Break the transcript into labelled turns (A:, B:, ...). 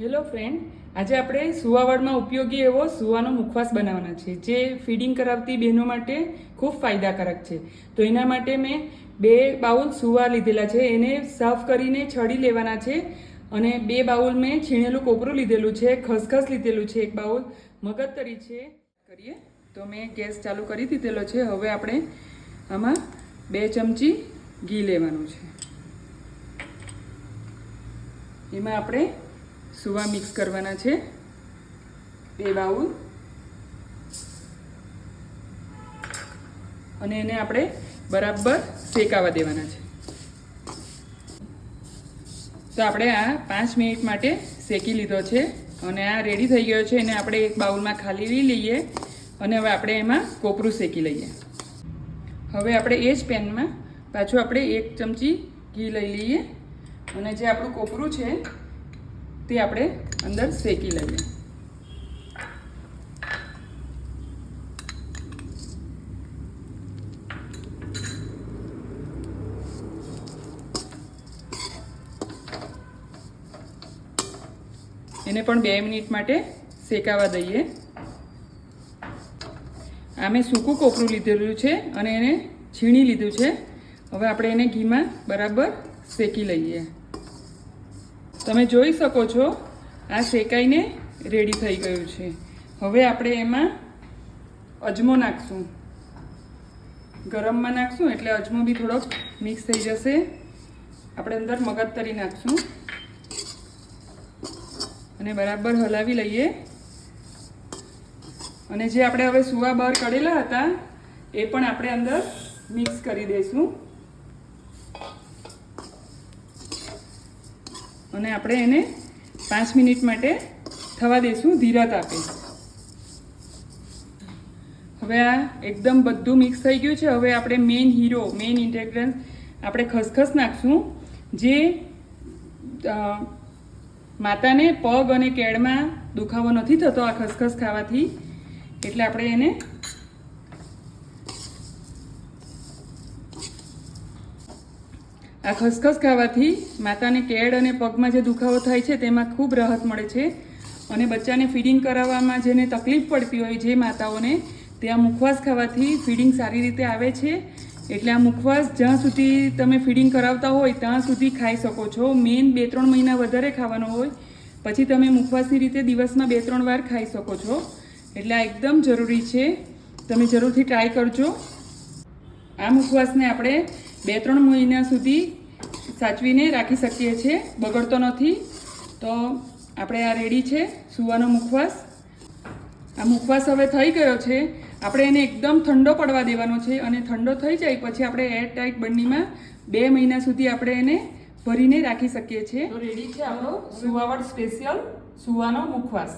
A: Hello friend આજે આપણે સુવાવડમાં ઉપયોગી એવો સુવાનો મુખવાસ બનાવવાના છે, જે ફીડિંગ કરાવતી બહેનો માટે ખૂબ ફાયદાકારક છે. તો એના માટે મેં બે બાઉલ સુવા લીધેલા છે, એને સાફ કરીને છડી લેવાના છે અને બે બાઉલ મેં છીણેલું કોપરું લીધેલું છે, ખસખસ લીધેલું છે એક બાઉલ, મગજતરી છે. કરીએ. તો મેં ગેસ ચાલુ કરી દીધેલો છે, હવે આપણે આમાં બે ચમચી ઘી લેવાનું છે. એમાં આપણે સુવા મિક્સ કરવાના છે. બે બાઉલ. અને એને આપણે બરાબર શેકાવા દેવાના છે. તો આપણે આ પાંચ મિનિટ માટે શેકી લીધો છે અને આ રેડી થઈ ગયો છે. એને આપણે એક બાઉલમાં ખાલી લઈ લઈએ અને હવે આપણે એમાં કોપરું શેકી લઈએ. હવે આપણે એ જ પેનમાં પાછું આપણે એક ચમચી ઘી લઈ લઈએ. અને જે આપણું કોપરું છે તે આપણે અંદર શેકી લઈએ. એને પણ બે મિનિટ માટે શેકાવા દઈએ. આ મેં સૂકું કોપરું લીધેલું છે અને એને છીણી લીધું છે. હવે આપણે એને ઘીમાં બરાબર શેકી લઈએ. તમે જોઈ શકો છો, આ શેકાઈને રેડી થઈ ગયું છે. હવે આપણે એમાં અજમો નાખશું. ગરમમાં નાખશું, એટલે અજમો બી થોડોક મિક્સ થઈ જશે. આપણે અંદર મગજતરી નાખશું. અને બરાબર હલાવી લઈએ. અને જે આપણે હવે સુવા બહાર કરેલા હતા, એ પણ આપણે અંદર મિક્સ કરી દઈશું અને આપણે એને પાંચ મિનિટ માટે થવા દઈશું ધીરા તાપે. હવે આ એકદમ બધું મિક્સ થઈ ગયું છે. હવે આપણે મેઇન હીરો મેઇન ઇન્ટેગ્રન્સ આપણે ખસખસ નાખશું. જે માતાને પગ અને કેળમાં દુખાવો નથી થતો આ ખસખસ ખાવાથી. એટલે આપણે એને આ ખસખસ ખાવાથી માતાને કેડ અને પગમાં જે દુખાવો થાય છે, તેમાં ખૂબ રાહત મળે છે. અને બચ્ચાને ફીડિંગ કરાવવામાં જેને તકલીફ પડતી હોય જે માતાઓને, ત્યાં મુખવાસ ખાવાથી ફીડિંગ સારી રીતે આવે છે. એટલે આ મુખવાસ જ્યાં સુધી તમે ફીડિંગ કરાવતા હોય, ત્યાં સુધી ખાઈ શકો છો. મેઇન બે ત્રણ મહિના વધારે ખાવાનો હોય, પછી તમે મુખવાસની રીતે દિવસમાં બે ત્રણ વાર ખાઈ શકો છો. એટલે આ એકદમ જરૂરી છે. તમે જરૂરથી ટ્રાય કરજો. આ મુખવાસને આપણે બે ત્રણ મહિના સુધી સાચવીને રાખી શકીએ છીએ, બગડતો નથી. તો આપણે આ રેડી છે, સુવાનો મુખવાસ. આ મુખવાસ હવે થઈ ગયો છે. આપણે એને એકદમ ઠંડો પડવા દેવાનો છે અને ઠંડો થઈ જાય પછી આપણે એર ટાઈટ બંડીમાં બે મહિના સુધી આપણે એને ભરીને રાખી શકીએ છીએ. રેડી છે આપણો સુવાવડ સ્પેશિયલ સુવાનો મુખવાસ.